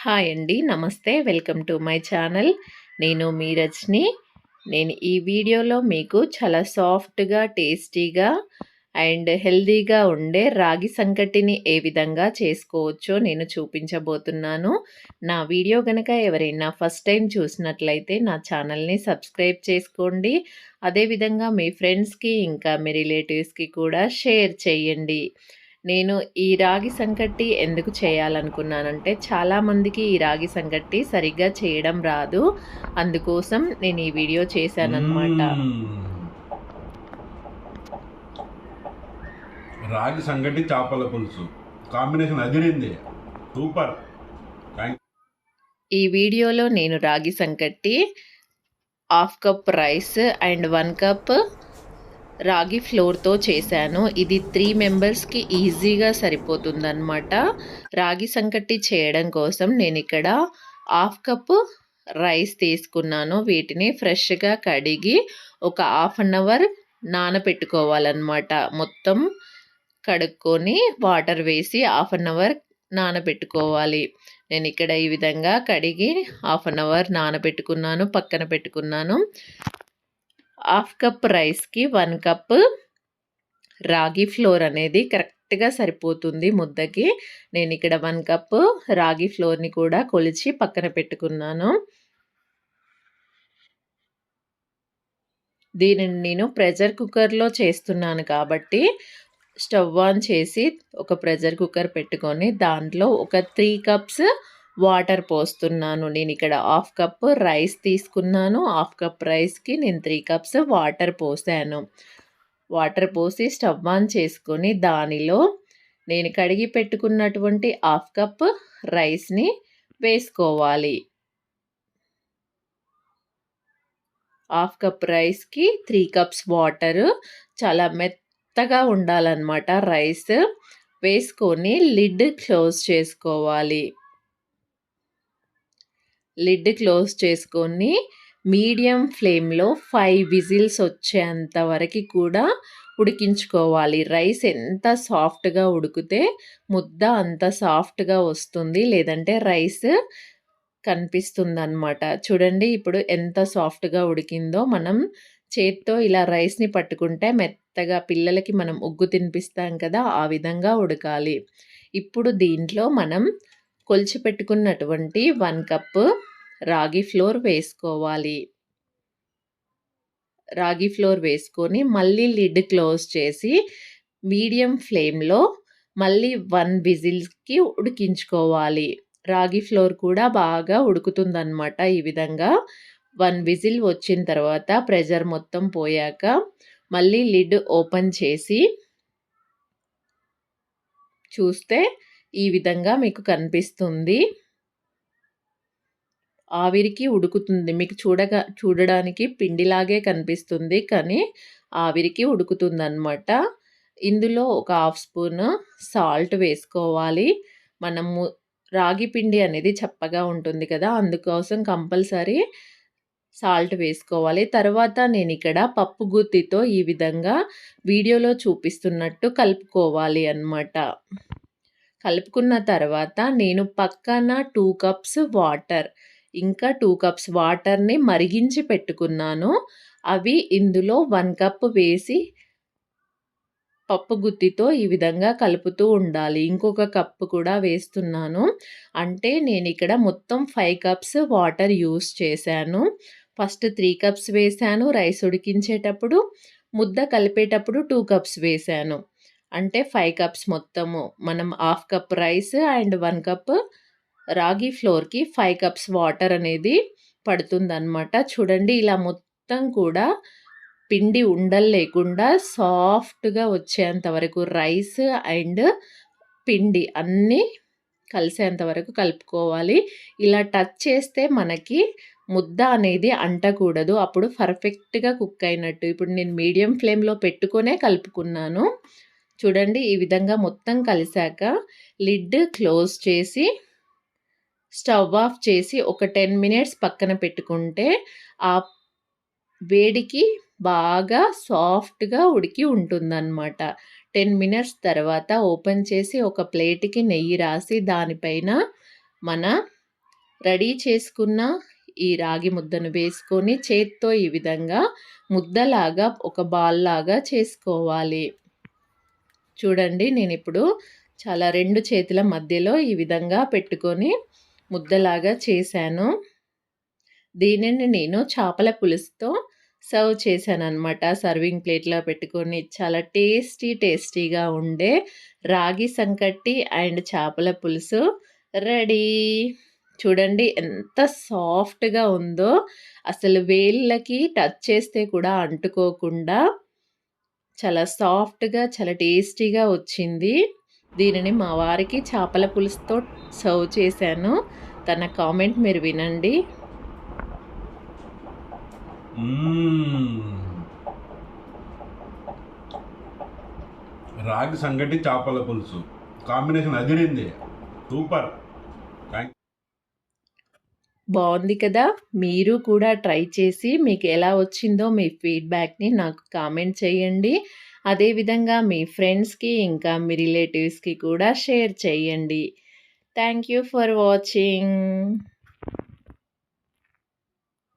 Hi అండి. నమస్తే. Welcome to my channel. నేను మీ రజని. నేను ఈ వీడియోలో మీకు చాలా సాఫ్ట్గా టేస్టీగా అండ్ హెల్దీగా ఉండే రాగి సంకటిని ఏ విధంగా చేసుకోవచ్చో నేను చూపించబోతున్నాను. నా వీడియో కనుక ఎవరైనా ఫస్ట్ టైం చూసినట్లయితే నా ఛానల్ని సబ్స్క్రైబ్ చేసుకోండి. అదేవిధంగా మీ ఫ్రెండ్స్కి ఇంకా మీ రిలేటివ్స్కి కూడా షేర్ చేయండి. నేను ఈ రాగి సంకటి ఎందుకు చేయాలనుకున్నానంటే చాలామందికి ఈ రాగి సంకటి సరిగ్గా చేయడం రాదు. అందుకోసం నేను ఈ వీడియో చేశానన్నమాట. రాగి సంగటి చేపల పులుసు. కాంబినేషన్ అదిరింది. సూపర్. ఈ వీడియోలో నేను ragi sankati half cup rice and one cup ragi ఫ్లోర్తో చేశాను. ఇది త్రీ మెంబర్స్కి ఈజీగా సరిపోతుందన్నమాట. రాగి సంకటి చేయడం కోసం నేను ఇక్కడ హాఫ్ కప్ రైస్ తీసుకున్నాను. వీటిని ఫ్రెష్గా కడిగి ఒక హాఫ్ అన్ అవర్ నానబెట్టుకోవాలన్నమాట మొత్తం కడుక్కొని వాటర్ వేసి హాఫ్ అన్ అవర్ నానబెట్టుకోవాలి నేను ఇక్కడ ఈ విధంగా కడిగి హాఫ్ అన్ అవర్ నానబెట్టుకున్నాను పక్కన పెట్టుకున్నాను. హాఫ్ కప్ రైస్కి వన్ కప్ రాగి ఫ్లోర్ అనేది కరెక్ట్గా సరిపోతుంది ముద్దకి. నేను ఇక్కడ వన్ కప్ రాగి ఫ్లోర్ని కూడా కొలిచి పక్కన పెట్టుకున్నాను. దీనిని నేను ప్రెషర్ కుక్కర్లో చేస్తున్నాను కాబట్టి స్టవ్ ఆన్ చేసి ఒక ప్రెషర్ కుక్కర్ పెట్టుకొని దాంట్లో ఒక త్రీ కప్స్ వాటర్ పోస్తున్నాను. నేను ఇక్కడ హాఫ్ కప్ రైస్ తీసుకున్నాను. హాఫ్ కప్ రైస్కి నేను త్రీ కప్స్ వాటర్ పోసాను. వాటర్ పోసి స్టవ్ ఆన్ చేసుకొని దానిలో నేను కడిగి పెట్టుకున్నటువంటి హాఫ్ కప్ రైస్ని వేసుకోవాలి. హాఫ్ కప్ రైస్కి త్రీ కప్స్ వాటరు చాలా మెత్తగా ఉండాలన్నమాట. రైస్ వేసుకొని లిడ్ క్లోజ్ చేసుకోవాలి. లిడ్ క్లోజ్ చేసుకొని మీడియం ఫ్లేమ్లో ఫైవ్ విజిల్స్ వచ్చేంత వరకు కూడా ఉడికించుకోవాలి. రైస్ ఎంత సాఫ్ట్గా ఉడికితే ముద్ద అంత సాఫ్ట్గా వస్తుంది. లేదంటే రైస్ కనిపిస్తుంది అనమాట చూడండి ఇప్పుడు ఎంత సాఫ్ట్గా ఉడికిందో మనం చేత్తో ఇలా రైస్ని పట్టుకుంటే మెత్తగా పిల్లలకి మనం ఉగ్గు తినిపిస్తాం కదా ఆ విధంగా ఉడకాలి. ఇప్పుడు దీంట్లో మనం కొలిచి పెట్టుకున్నటువంటి వన్ కప్ రాగి ఫ్లోర్ వేసుకోవాలి. రాగి ఫ్లోర్ వేసుకొని మళ్ళీ లిడ్ క్లోజ్ చేసి మీడియం ఫ్లేమ్లో మళ్ళీ వన్ విజిల్స్కి ఉడికించుకోవాలి. రాగి ఫ్లోర్ కూడా బాగా ఉడుకుతుందన్నమాట ఈ విధంగా. వన్ విజిల్ వచ్చిన తర్వాత ప్రెషర్ మొత్తం పోయాక మళ్ళీ లిడ్ ఓపెన్ చేసి చూస్తే ఈ విధంగా మీకు కనిపిస్తుంది. ఆవిరికి ఉడుకుతుంది. మీకు చూడగా చూడడానికి పిండిలాగే కనిపిస్తుంది. కానీ ఆవిరికి ఉడుకుతుంది అనమాట ఇందులో ఒక హాఫ్ స్పూన్ సాల్ట్ వేసుకోవాలి. మనము రాగి పిండి అనేది చప్పగా ఉంటుంది కదా అందుకోసం కంపల్సరీ సాల్ట్ వేసుకోవాలి. తర్వాత నేను ఇక్కడ పప్పు గుత్తితో ఈ విధంగా వీడియోలో చూపిస్తున్నట్టు కలుపుకోవాలి అన్నమాట. కలుపుకున్న తర్వాత నేను పక్కన టూ కప్స్ వాటర్ ఇంకా టూ కప్స్ వాటర్ని మరిగించి పెట్టుకున్నాను. అవి ఇందులో వన్ కప్ వేసి పప్పు గుత్తితో ఈ విధంగా కలుపుతూ ఉండాలి. ఇంకొక కప్పు కూడా వేస్తున్నాను. అంటే నేను ఇక్కడ మొత్తం ఫైవ్ కప్స్ వాటర్ యూస్ చేశాను. ఫస్ట్ త్రీ కప్స్ వేశాను రైస్ ఉడికించేటప్పుడు ముద్ద కలిపేటప్పుడు టూ కప్స్ వేశాను. అంటే ఫైవ్ కప్స్ మొత్తము. మనం half cup rice and one cup ragi ఫ్లోర్కి ఫైవ్ కప్స్ వాటర్ అనేది పడుతుందన్నమాట. చూడండి ఇలా మొత్తం కూడా పిండి ఉండలు లేకుండా సాఫ్ట్గా వచ్చేంత వరకు రైస్ అండ్ పిండి అన్నీ కలిసేంత వరకు కలుపుకోవాలి. ఇలా టచ్ చేస్తే మనకి ముద్ద అనేది అంటకూడదు. అప్పుడు పర్ఫెక్ట్గా కుక్ అయినట్టు. ఇప్పుడు నేను మీడియం ఫ్లేమ్లో పెట్టుకొనే కలుపుకున్నాను. చూడండి ఈ విధంగా మొత్తం కలిసాక లిడ్ క్లోజ్ చేసి స్టవ్ ఆఫ్ చేసి ఒక టెన్ మినిట్స్ పక్కన పెట్టుకుంటే ఆ వేడికి బాగా సాఫ్ట్గా ఉడికి ఉంటుందన్నమాట. టెన్ మినిట్స్ తర్వాత ఓపెన్ చేసి ఒక ప్లేట్కి నెయ్యి రాసి దానిపైన మన రెడీ చేసుకున్న ఈ రాగి ముద్దను వేసుకొని చేత్తో ఈ విధంగా ముద్దలాగా ఒక బాల్ లాగా చేసుకోవాలి. చూడండి నేను ఇప్పుడు చాలా రెండు చేతుల మధ్యలో ఈ విధంగా పెట్టుకొని ముద్దలాగా చేశాను. దీనిని నేను చేపల పులుసుతో సర్వ్ చేశాననమాట సర్వింగ్ ప్లేట్లో పెట్టుకొని చాలా టేస్టీ టేస్టీగా ఉండే రాగి సంకటి అండ్ చేపల పులుసు రెడీ. చూడండి ఎంత సాఫ్ట్గా ఉందో. అసలు వేళ్ళకి టచ్ చేస్తే కూడా అంటుకోకుండా చాలా సాఫ్ట్గా చాలా టేస్టీగా వచ్చింది. దీనిని మా వారికి చేపల పులుసుతో సర్వ్ చేశాను. తన కామెంట్ మీరు వినండి. రాగి సంగటి చేపల పులుసు. కాంబినేషన్ అదిరింది. సూపర్. బాగుంది కదా. మీరు కూడా ట్రై చేసి మీకు ఎలా వచ్చిందో మీ ఫీడ్బ్యాక్ని నాకు కామెంట్ చేయండి. అదేవిధంగా మీ ఫ్రెండ్స్కి ఇంకా మీ రిలేటివ్స్కి కూడా షేర్ చేయండి. Thank you for watching.